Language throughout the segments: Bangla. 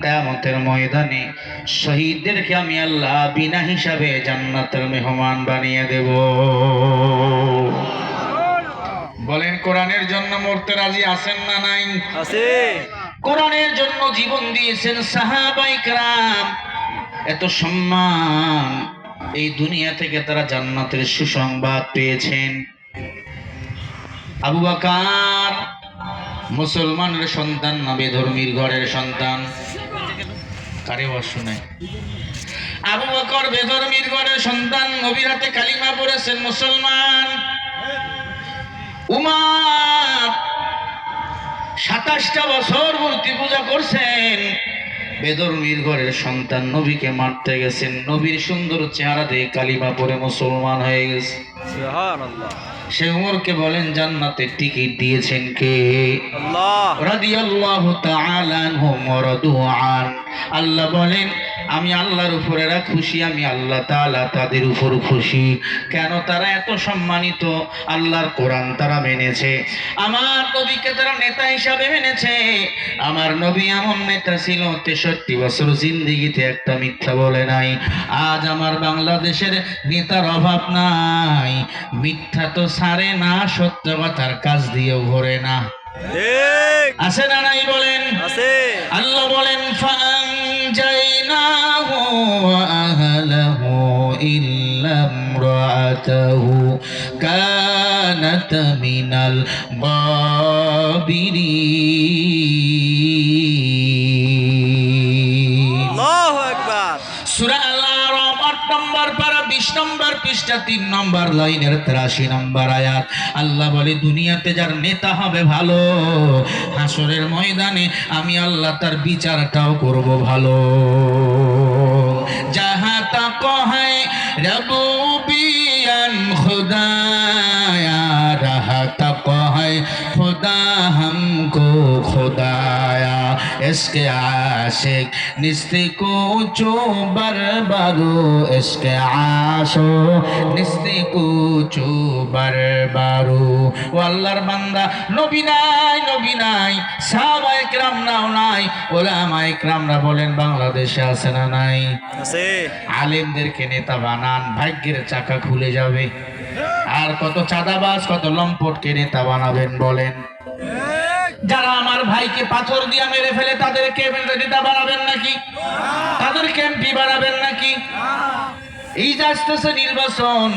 কেয়ামতের ময়দানে শহীদদেরকে আমি আল্লাহ বিনা হিসাবে জান্নাতের মেহমান বানিয়ে দেব বলেন কোরআনের জন্য মরতে রাজি আছেন না নাই আছে কোরআনের জন্য জীবন দিয়েছেন সাহাবাই کرام এত সম্মান এই দুনিয়া থেকে তারা জান্নাতের সুসংবাদ পেয়েছেন আবু বাকার মুসলমানের সন্তান না বেধর্মীর ঘরের সন্তান। কারে শুনে আবু বকর বেধর্মীর ঘরের সন্তান, নবীর হাতে কালিমা পড়েছেন মুসলমান। উমার সাতাশটা বছর মূর্তি পূজা করছেন। বেদর্মীর ঘরের সন্তান নবীকে মারতে গেছেন। নবীর সুন্দর চেহারা দিয়ে কালিমা পরে মুসলমান হয়ে গেছে। সে উমরকে বলেন জান্নাতে টিকিট দিয়েছেন কে? আল্লাহ। রাদিয়াল্লাহু তাআলা আনহু মরদুআন। রাদু আন আল্লাহ বলেন আমি আল্লাহর উপরে এরা খুশি আমি আল্লাহ তাআলা তাদের উপর খুশি। কেন তারা এত সম্মানিত? আল্লাহর কোরআন তারা মেনেছে। আমার নবীকে তারা নেতা হিসাবে মেনেছে। আমার নবী এমন নেতা ছিল তেষট্টি বছর জিন্দিগিতে একটা মিথ্যা বলে নাই। আজ আমার বাংলাদেশের নেতার অভাব নাই। মিথ্যা তো সারে না সত্য কথার কাজ দিয়েও ঘরে না। আছে না নাই বলেন? আল্লাহ বলেন ফানজাইনাহু আহলাহু ইল্লা ইমরাতাহু কানাত মিনাল গাবিরিন আল্লাহু আকবার। সূরা আল-আরাফ 8 নম্বর পারা, বিশ নম্বর পৃষ্ঠা, তিন নম্বর লাইনের তেরাশি নম্বর আয়াত। আল্লাহ বলে, দুনিয়াতে যার নেতা হবে ভালো, হাসরের ময়দানে আমি আল্লাহ তার বিচারটাও করব ভালো। যাহা তা কহায় রবু খোদায়া রাহা তা কহায় খোদা হামকো খোদায়া। इसके आशिक निस्ते को चो बरबारो इसके आशो निस्ते को चो बरबारो ও আল্লাহর বান্দা নবী নাই নবী নাই সাহাবা একরাম নাও নাই ওলামা একরামরা বলেন বাংলাদেশে আছে না নাই আছে আলেমদেরকে নেতা বানান ভাগ্যের চাকা খুলে যাবে আর কত চাঁদাবাজ কত লম্পটকে নেতা বানাবেন বলেন যারা আমার ভাইকে পাথর দিয়া মেরে ফেলে তাদেরকে নেতা বানাবেন নাকি? তাদেরকে এমপি বানাবেন নাকি? এই যে আসতেছে নির্বাচন,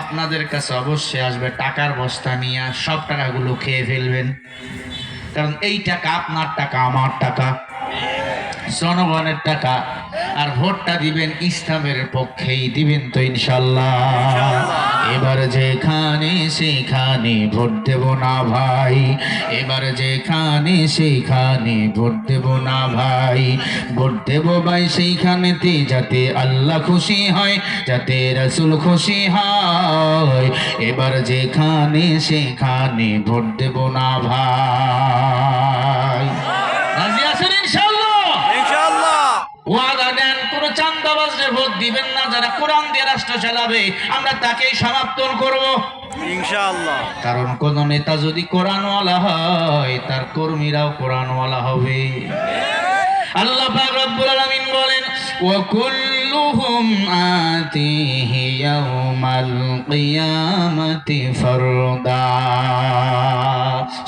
আপনাদের কাছে অবশ্যই আসবে টাকার বস্তা নিয়ে, সব টাকাগুলো খেয়ে ফেলবেন। কারণ এই টাকা আপনার টাকা, আমার টাকা, জনগণের টাকা, আর ভোটটা দিবেন ইসলামের পক্ষেই দিবেন তো ইনশাল্লাহ। এবার যেখানে সেখানে ভোট দেব না ভাই। এবার যেখানে সেখানে ভোট দেব না ভাই। ভোট দেব ভাই সেইখানেতে যাতে আল্লাহ খুশি হয়, যাতে রসুল খুশি হয়। এবার যেখানে সেখানে ভোট দেব না ভাই রাজি আছেন ইনশাল্লাহ ইনশাআল্লাহ ওয়াদা দেন কোন চান্দাবাজরে ভোট দিবেন না যারা কোরআন দিয়ে রাষ্ট্র চালাবে আমরা তাকেই সমাপ্তন করব। ইনশাআল্লাহ। কারণ কোন নেতা যদি কোরআনওয়ালা হয় তার কর্মীরাও কোরআনওয়ালা হবে। আল্লাহ পাক রব্বুল আলামিন বলেন ওয়া কুল্লুহুম আতিহি ইয়াউমাল কিয়ামাতি ফারদা।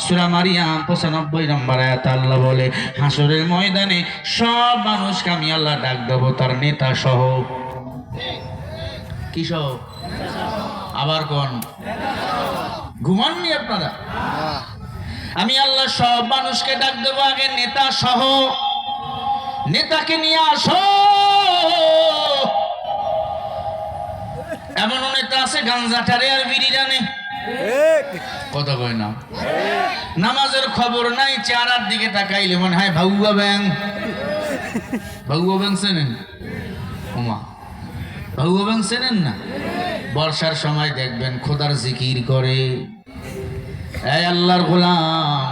সূরা মারিয়াম 95 নম্বর আয়াত আল্লাহ বলে হাসরের ময়দানে সব মানুষকে আমি আল্লাহ ডাক দেব তার নেতা সহ। কি সহ আবার কোন? ঘুমাননি আপনারা? আমি আল্লাহ সব মানুষকে ডাক দেবো আগে নেতা সহ। নেতাকে নিয়ে আসো। এমন নেতা আছে গাঞ্জাটারে আর বিড়ি জানে কথা কয় না। নামাজের খবর নাই চেহারার দিকে তাকাইলে মনে হয় ভাগুয়া ব্যাং। ভাগুয়া ব্যাং চেনেন? ওমা ভাগুয়া ব্যাং চেনেন না? বর্ষার সময় দেখবেন খোদার জিকির করে। এই আল্লাহর গোলাম।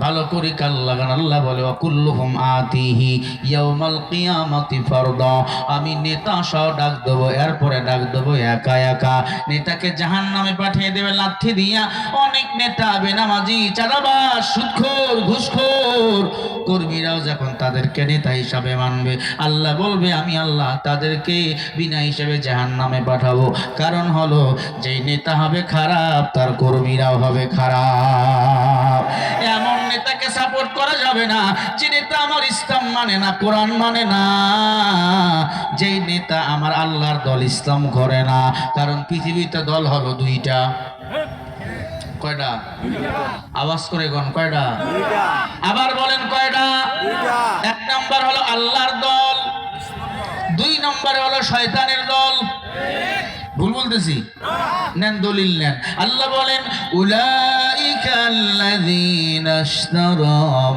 ভালো করে কাল লাগান। আল্লাহ বলে অকুল্লুহুম আতিহি ইয়াউমাল কিয়ামাতি ফারদা। আমি নেতা সহ ডাক দেবো, এরপরে ডাক দেবো, একা একা। নেতাকে জাহান নামে পাঠিয়ে দেবে, লাথি দিয়া। অনেক নেতা, বেনামাজি, চাঁদাবাজ, সুদখোর, ঘুষখোর। কর্মীরাও যখন তাদেরকে নেতা হিসাবে মানবে, আল্লাহ বলবে, আমি আল্লাহ তাদেরকে বিনা হিসেবে জাহান নামে পাঠাবো। কারণ হলো, যেই নেতা হবে খারাপ, তার কর্মীরাও হবে খারাপ। যাবে না। যে নেতা আমার ইসলাম মানে না, কোরআন মানে না। যেই নেতা আমার আল্লাহর দল ইসলাম করে না, কারণ পৃথিবীতে দল হলো দুইটা। আবার বলেন কয়টা? এক নম্বর হলো আল্লাহর দল, দুই নম্বরে হলো শয়তানের দল। ভুল নেন দলিল নেন। আল্লাহ বলেন الذين اشتروا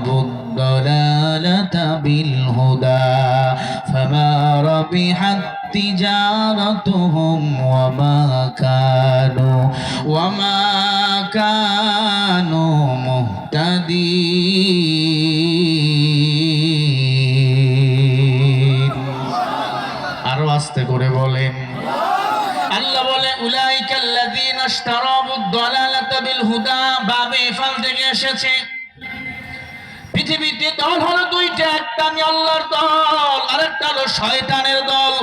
الضلالة بالهدى فما ربحت تجارتهم وما كانوا وما كانوا বাবে থেকে এসেছে। পৃথিবীতে দল হলো দুইটা, একটা আমি আল্লাহর দল, আরেকটা হলো শয়তানের দল।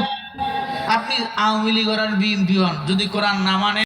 আপনি আওয়ামী লীগ বিএনপি হন, যদি কোরআন না মানে